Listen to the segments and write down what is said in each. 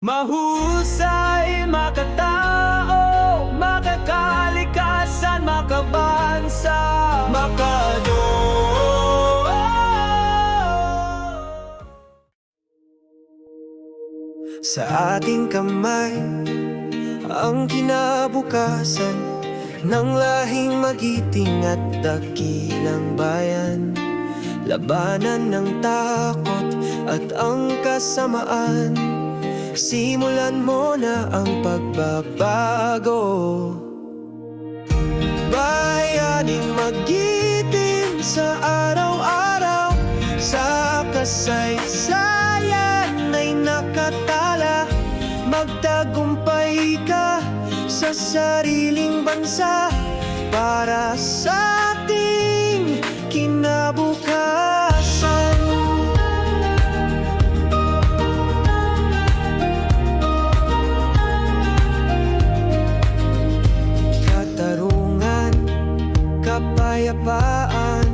Mahusay, makatao, makakalikasan, makabansa, makado. Sa ating kamay ang kinabukasan ng lahing magiting at dakilang bayan Labanan ng takot at ang kasamaan Simulan mo na ang pagbabago. Bayaning magiting sa araw-araw. Sa kasaysayan ay nakatala. Magtagumpay ka sa sariling bansa. Para sa ating kapayapaan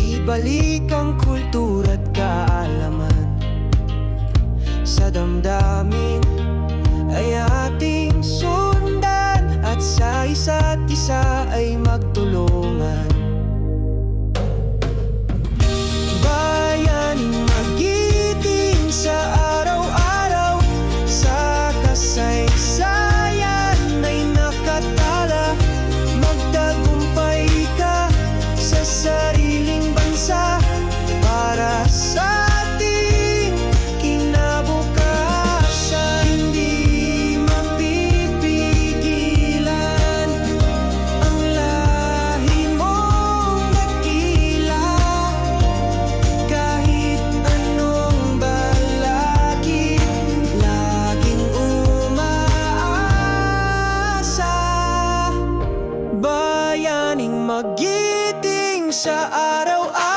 Ibalik ang kultura at kaalaman. Sa damdamin ay ating sundan At sa isa't isa ay pamamagiting sa araw-araw.